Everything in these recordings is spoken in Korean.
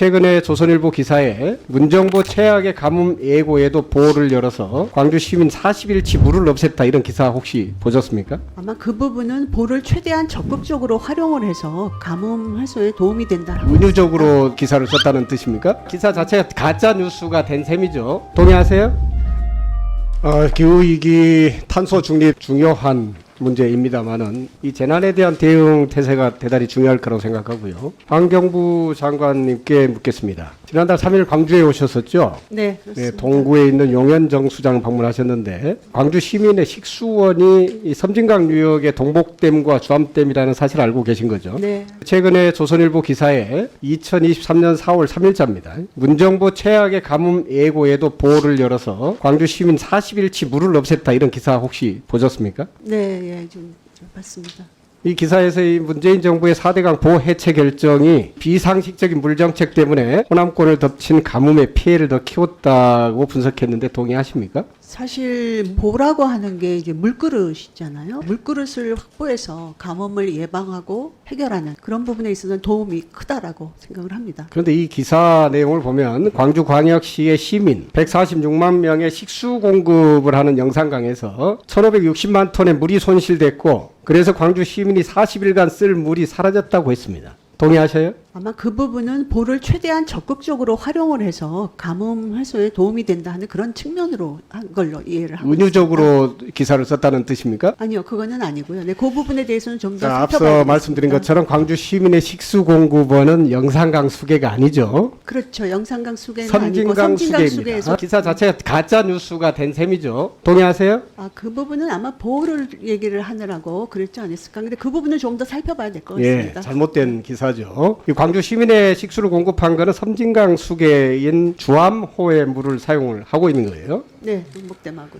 최근에 조선일보 기사에 문정부 최악의 가뭄 예고에도 보호를 열어서 광주 시민 40일치 물을 없앴다 이런 기사 혹시 보셨습니까? 아마 그 부분은 볼을 최대한 적극적으로 활용을 해서 가뭄 해소에 도움이 된다. 은유적으로 기사를 썼다는 뜻입니까? 기사 자체가 가짜 뉴스가 된 셈이죠. 동의하세요? 어, 기후 위기 탄소 중립 중요한 문제입니다만은 이 재난에 대한 대응 태세가 대단히 중요할 거라고 생각하고요. 환경부 장관님께 묻겠습니다. 지난달 3일 광주에 오셨었죠? 네, 네, 그렇습니다. 동구에 있는 용현정 수장 방문하셨는데 광주 시민의 식수원이 이 섬진강 유역의 동복댐과 주암댐이라는 사실 알고 계신 거죠? 네. 최근에 조선일보 기사에 2023년 4월 3일자입니다. 문정부 최악의 가뭄 예고에도 보호를 열어서 광주 시민 40일치 물을 없앴다 이런 기사 혹시 보셨습니까? 네, 예, 좀, 좀 봤습니다. 이 기사에서 이 문재인 정부의 4대강 보호 해체 결정이 비상식적인 물 정책 때문에 호남권을 덮친 가뭄의 피해를 더 키웠다고 분석했는데 동의하십니까? 사실 보라고 하는 게 이제 물그릇이잖아요. 물그릇을 확보해서 가뭄을 예방하고 해결하는 그런 부분에 있어서는 도움이 크다라고 생각을 합니다. 그런데 이 기사 내용을 보면 광주광역시의 시민 146만 명의 식수 공급을 하는 영산강에서 1,560만 톤의 물이 손실됐고 그래서 광주 시민이 40일간 쓸 물이 사라졌다고 했습니다. 동의하셔요? 아마 그 부분은 볼을 최대한 적극적으로 활용을 해서 가뭄 해소에 도움이 된다 하는 그런 측면으로 한 걸로 이해를 하고 있습니다. 은유적으로 기사를 썼다는 뜻입니까? 아니요, 그거는 아니고요. 네, 그 부분에 대해서는 좀더 자, 살펴봐야 앞서 말씀드린. 것처럼 광주 시민의 식수 공급원은 영산강 수계가 아니죠. 그렇죠. 영산강 수계는 아니고 섬진강 섬진강 수계입니다. 수계에서 기사 자체가 가짜 뉴스가 된 셈이죠. 동의하세요? 아, 그 부분은 아마 보호를 얘기를 하느라고 그랬지 않았을까. 근데 그 부분은 좀 더 살펴봐야 될것 예, 같습니다. 잘못된 기사죠. 이 광주 시민의 식수를 공급한 거는 섬진강 수계인 주암호의 물을 사용을 하고 있는 거예요. 네.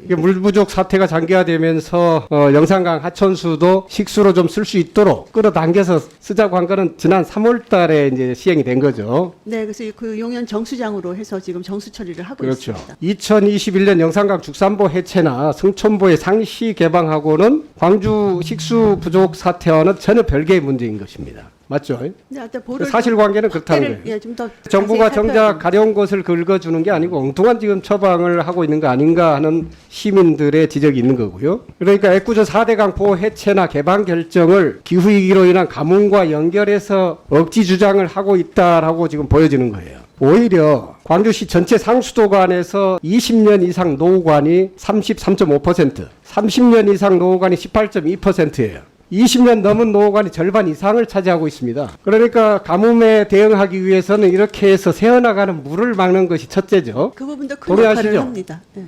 이게 물 부족 사태가 장기화되면서 어, 영산강 하천수도 식수로 좀 쓸 수 있도록 끌어당겨서 쓰자고 한 거는 지난 3월달에 이제 시행이 된 거죠. 네, 그래서 그 용현 정수장으로 해서 지금 정수 처리를 하고 그렇죠. 있습니다. 2021년 영산강 죽산보 해체나 승천보의 상시 개방하고는 광주 식수 부족 사태와는 전혀 별개의 문제인 것입니다. 맞죠? 네, 사실관계는 그렇다는 거예요. 예, 정부가 정작 가려운 것을 긁어주는 게 아니고 엉뚱한 지금 처방을 하고 있는 거 아닌가 하는 시민들의 지적이 있는 거고요. 그러니까 애꿎은 4대강 보호 해체나 개방 결정을 기후위기로 인한 가뭄과 연결해서 억지 주장을 하고 있다라고 지금 보여지는 거예요. 오히려 광주시 전체 상수도관에서 20년 이상 노후관이 33.5%, 30년 이상 노후관이 18.2%예요. 20년 넘은 노후관이 절반 이상을 차지하고 있습니다. 그러니까 가뭄에 대응하기 위해서는 이렇게 해서 새어나가는 물을 막는 것이 첫째죠. 그 부분도 큰 동의하시죠? 역할을 합니다. 네.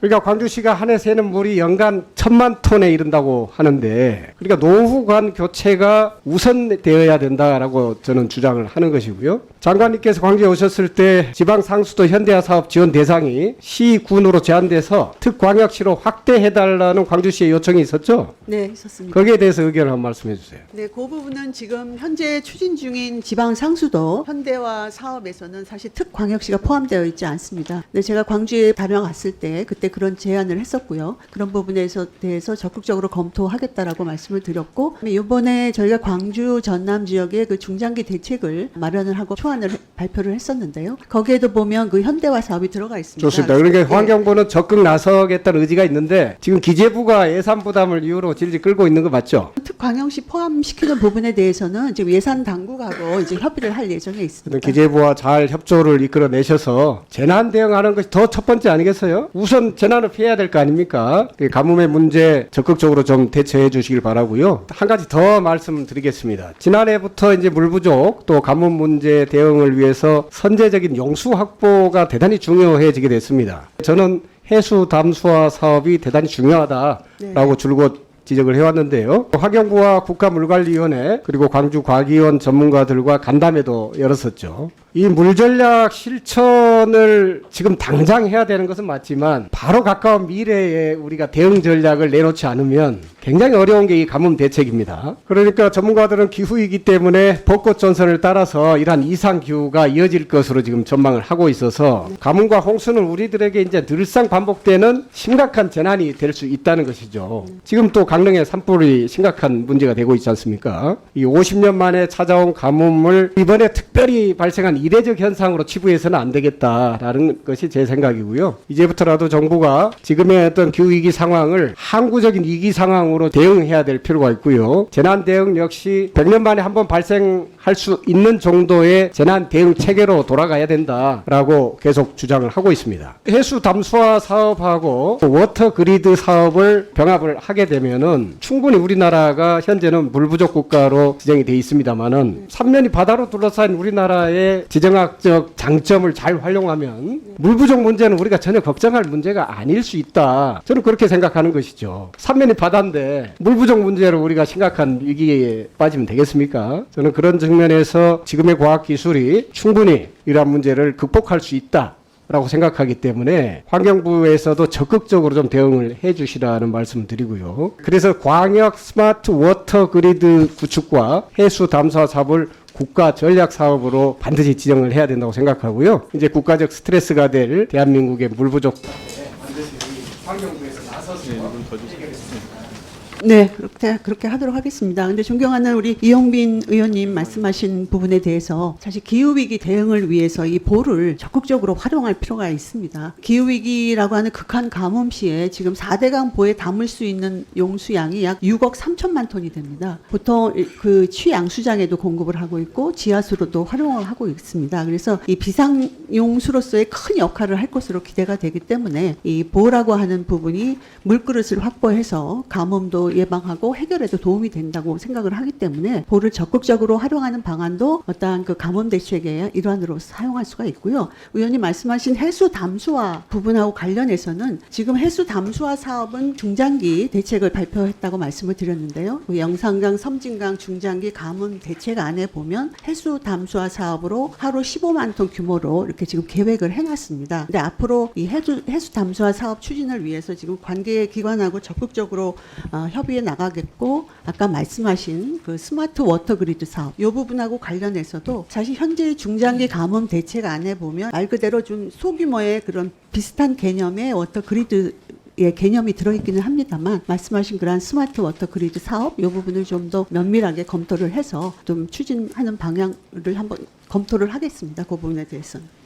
그러니까 광주시가 한해 새는 물이 연간 천만 톤에 이른다고 하는데 그러니까 노후관 교체가 우선되어야 된다라고 저는 주장을 하는 것이고요. 장관님께서 광주에 오셨을 때 지방 상수도 현대화 사업 지원 대상이 시군으로 제한돼서 특광역시로 확대해달라는 광주시의 요청이 있었죠. 네, 있었습니다. 거기에 대해서 의견을 한번 말씀해 주세요. 네, 그 부분은 지금 현재 추진 중인 지방 상수도 현대화 사업에서는 사실 특광역시가 포함되어 있지 않습니다. 네, 제가 광주에 다녀갔을 때 그때 그런 제안을 했었고요. 그런 부분에서 대해서 적극적으로 검토하겠다라고 말씀을 드렸고 이번에 저희가 광주 전남 지역의 그 중장기 대책을 마련을 하고 초안을 해- 발표를 했었는데요. 거기에도 보면 그 현대화 사업이 들어가 있습니다. 좋습니다. 그러니까 네. 환경부는 적극 나서겠다는 의지가 있는데 지금 기재부가 예산 부담을 이유로 질질 끌고 있는 거 맞죠? 특광역시 포함시키는 부분에 대해서는 지금 예산 당국하고 이제 협의를 할 예정에 있습니다. 기재부와 잘 협조를 이끌어내셔서 재난 대응하는 것이 더 첫 번째 아니겠어요? 우선 재난을 피해야 될 거 아닙니까? 그 가뭄의 문제 적극적으로 좀 대처해 주시길 바라고요. 한 가지 더 말씀드리겠습니다. 지난해부터 이제 물 부족 또 가뭄 문제 대응을 위해서 선제적인 용수 확보가 대단히 중요해지게 됐습니다. 저는 해수 담수화 사업이 대단히 중요하다라고 줄곧 지적을 해왔는데요. 환경부와 국가물관리위원회 그리고 광주과기원 전문가들과 간담회도 열었었죠. 이 물전략 개선을 지금 당장 해야 되는 것은 맞지만 바로 가까운 미래에 우리가 대응 전략을 내놓지 않으면 굉장히 어려운 게 이 가뭄 대책입니다. 그러니까 전문가들은 기후이기 때문에 벚꽃 전선을 따라서 이러한 이상 기후가 이어질 것으로 지금 전망을 하고 있어서 가뭄과 홍수는 우리들에게 이제 늘상 반복되는 심각한 재난이 될 수 있다는 것이죠. 지금 또 강릉의 산불이 심각한 문제가 되고 있지 않습니까? 이 50년 만에 찾아온 가뭄을 이번에 특별히 발생한 이례적 현상으로 치부해서는 안 되겠다라는 것이 제 생각이고요. 이제부터라도 정부가 지금의 어떤 기후 위기 상황을 항구적인 위기 상황으로 대응해야 될 필요가 있고요. 재난 대응 역시 100년 만에 한 번 발생할 수 있는 정도의 재난 대응 체계로 돌아가야 된다라고 계속 주장을 하고 있습니다. 해수 담수화 사업하고 워터 그리드 사업을 병합을 하게 되면은 충분히 우리나라가 현재는 물 부족 국가로 지정이 돼 있습니다만은 삼면이 바다로 둘러싸인 우리나라의 지정학적 장점을 잘 활용하면 물 부족 문제는 우리가 전혀 걱정할 문제가 아닐 수 있다. 저는 그렇게 생각하는 것이죠. 삼면이 바다인데 물 부족 문제로 우리가 심각한 위기에 빠지면 되겠습니까? 저는 그런 측면에서 지금의 과학 기술이 충분히 이러한 문제를 극복할 수 있다. 라고 생각하기 때문에 환경부에서도 적극적으로 좀 대응을 해 주시라는 말씀을 드리고요. 그래서 광역 스마트 워터 그리드 구축과 해수 담사 사업을 국가 전략 사업으로 반드시 지정을 해야 된다고 생각하고요. 이제 국가적 스트레스가 될 대한민국의 물 부족. 환경부에서 나서서 네, 그렇게 그렇게 하도록 하겠습니다. 근데 존경하는 우리 이용빈 의원님 말씀하신 부분에 대해서 사실 기후 위기 대응을 위해서 이 보를 적극적으로 활용할 필요가 있습니다. 기후 위기라고 하는 극한 가뭄 시에 지금 4대강 보에 담을 수 있는 용수량이 약 6억 3천만 톤이 됩니다. 보통 그 취양수장에도 공급을 하고 있고 지하수로도 활용을 하고 있습니다. 그래서 이 비상 용수로서의 큰 역할을 할 것으로 기대가 되기 때문에 이 보라고 하는 부분이 물그릇을 확보해서 가뭄도 예방하고 해결에도 도움이 된다고 생각을 하기 때문에 보를 적극적으로 활용하는 방안도 어떠한 그 가뭄 대책의 일환으로 사용할 수가 있고요. 의원님 말씀하신 해수 담수화 부분하고 관련해서는 지금 해수 담수화 사업은 중장기 대책을 발표했다고 말씀을 드렸는데요. 그 영산강, 섬진강 중장기 가뭄 대책 안에 보면 해수 담수화 사업으로 하루 15만 톤 규모로 이렇게 지금 계획을 해놨습니다. 근데 앞으로 이 해수, 해수 담수화 사업 추진을 위해서 지금 관계 기관하고 적극적으로 어, 협의해 나가겠고 아까 말씀하신 그 스마트 워터 그리드 사업 이 부분하고 관련해서도 사실 현재 중장기 가뭄 대책 안에 보면 말 그대로 좀 소규모의 그런 비슷한 개념의 워터 그리드 의 개념이 들어있기는 합니다만 말씀하신 그러한 스마트 워터 그리드 사업 이 부분을 좀 더 면밀하게 검토를 해서 좀 추진하는 방향을 한번 검토를 하겠습니다. 그 부분에 대해서는.